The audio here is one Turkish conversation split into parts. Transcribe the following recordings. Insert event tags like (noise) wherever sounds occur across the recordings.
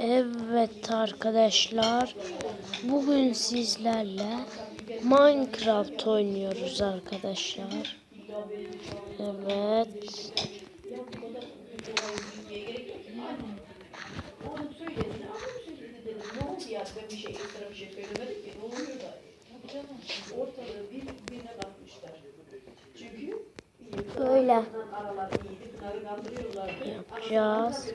Evet arkadaşlar. Bugün sizlerle Minecraft oynuyoruz arkadaşlar. Evet. Böyle yapacağız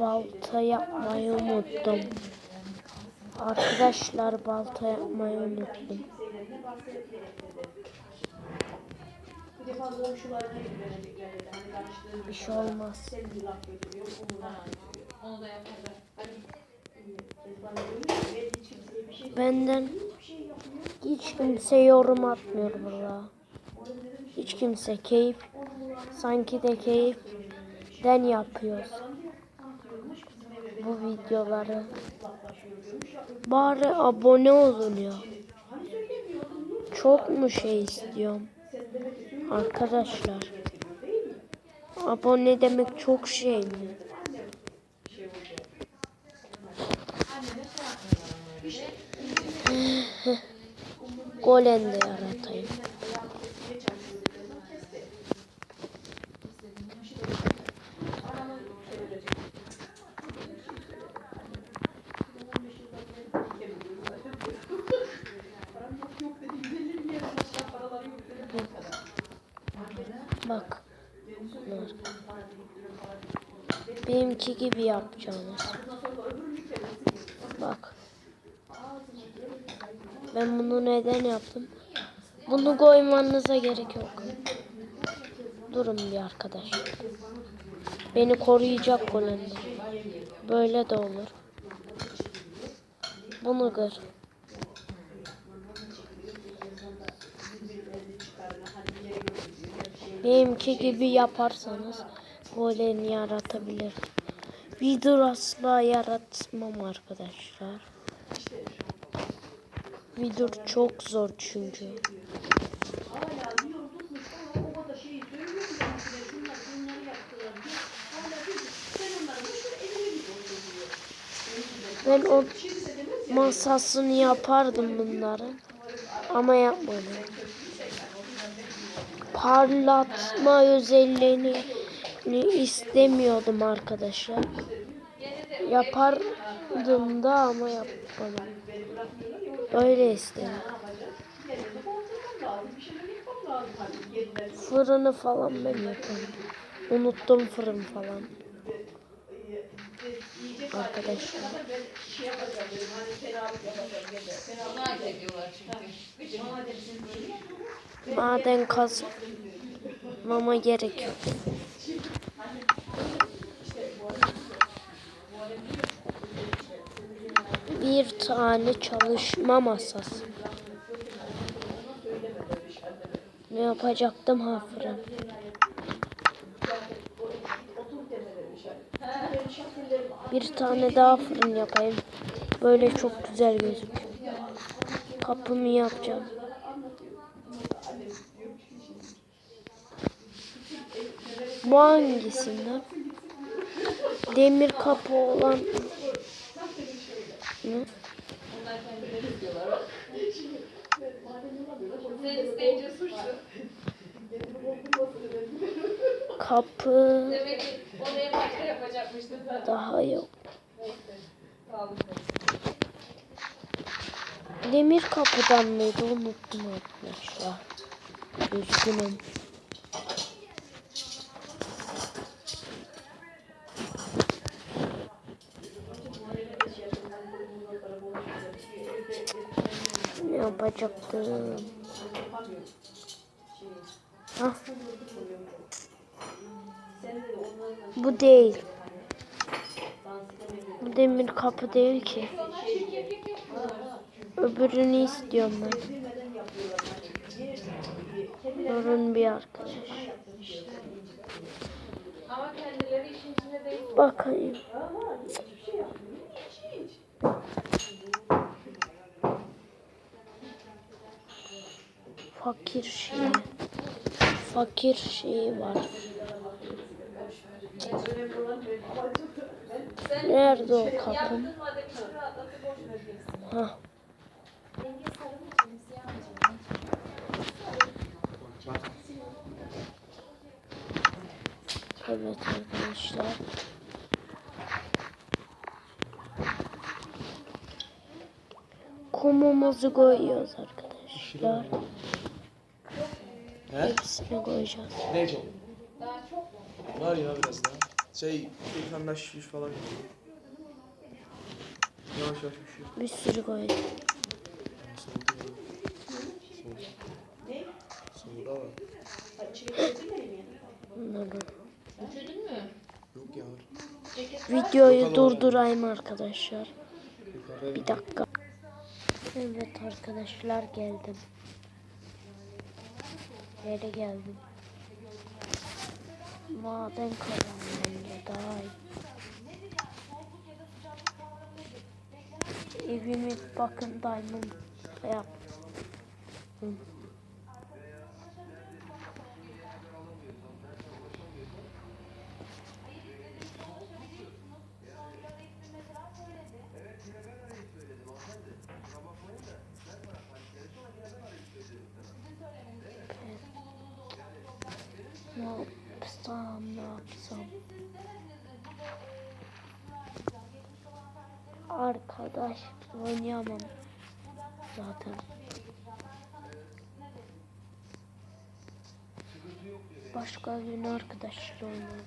Balta yapmayı unuttum. Arkadaşlar balta yapmayı unuttum. Bir şey olmaz. Benden hiç kimse yorum atmıyor valla. Hiç kimse keyif sanki de keyiften yapıyoruz bu videoları. Bari abone olun ya. Çok mu şey istiyorum? Arkadaşlar. Abone demek çok şey mi? (laughs) Golem de yaratayım. Bak. Bunlar. Benimki gibi yapacağınız. Bak. Ben bunu neden yaptım? Bunu koymanıza gerek yok. Durun bir arkadaş. Beni koruyacak golemler. Böyle de olur. Bunu kır. Benimki gibi yaparsanız golem yaratabilir. Video asla yaratmam arkadaşlar. Video çok zor çünkü. Ben o masasını yapardım bunların. Ama yapmadım. Parlatma özelliğini istemiyordum arkadaşlar. Yapardım da ama yapmadım. Öyle istedim. Fırını falan ben yaparım. Unuttum fırın falan. Arkadaşlar. Maden kazmama gerek yok. Bir tane çalışma masası. Ne yapacaktım ha fırın? Bir tane daha fırın yapayım. Böyle çok güzel gözüküyor. Kapımı yapacağım. Bu hangisinden? Demir kapı olan ne? Kapı Demek ki oraya başka yapacakmıştın sen. daha yok. Demir kapıdan mıydı unuttum arkadaşlar. Üzgünüm. Ne yapacaktım? Hah. Bu değil. Bu demir kapı değil ki. Öbürünü istiyorum ben. Durun bir arkadaş. Bakayım. Fakir şeyi. Fakir şeyi var. Nerede o vereceksin. Ha. Evet arkadaşlar. Kumumuzu koyuyoruz arkadaşlar. He? Hepsini koyacağız. Ne çok? Daha çok Var ya biraz daha. Şey, bir daha şiş falan yapıyor. Yavaş yavaş. Bir sürü koyacağız. Soğudu ya. Soğudu. Soğudu ama. Bunları. Mü? Yok ya. Videoyu durdurayım arkadaşlar. Bir dakika. Evet arkadaşlar geldim. Nereye geldim? Maden kazanmaya daha iyi. Evimi bakın diamond yaptım. Ne yapsam ne yapsam. Arkadaş oynayamam zaten. Başka gün arkadaşlar oynadım.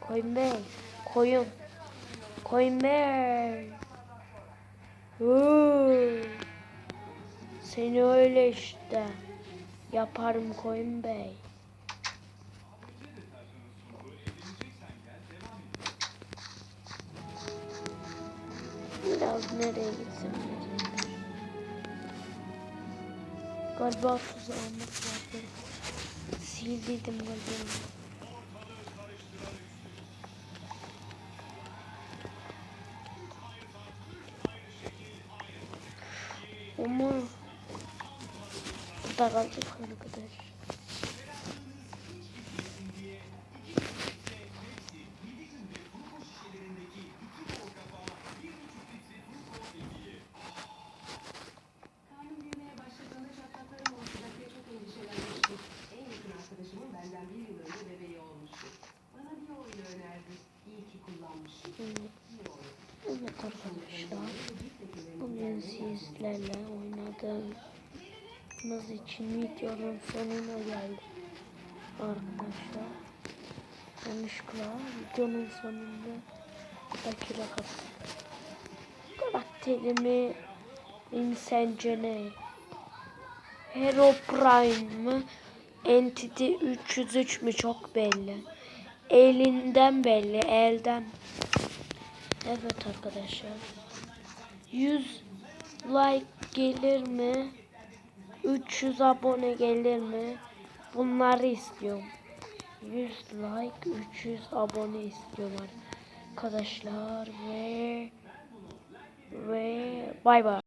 Koyun bey. Koyun. Koyun bey. Seni öyle işte. Yaparım koyun bey. Biraz nereye gitsem Galiba tuzağımız vardı. Sildiydim galiba. Ama burada kaldık arkadaş. Arkadaşlar. Bugün sizlerle oynadığımız için videonun sonuna geldik. Arkadaşlar. Yanlışlıkla videonun sonunda dakika kapattık. Karakterimi sence ne? Hero Prime mı? Entity 303 mü? Çok belli. Elinden belli. Elden. Evet arkadaşlar. 100 like gelir mi? 300 abone gelir mi? Bunları istiyorum. 100 like, 300 abone istiyorum arkadaşlar ve ve bay bay.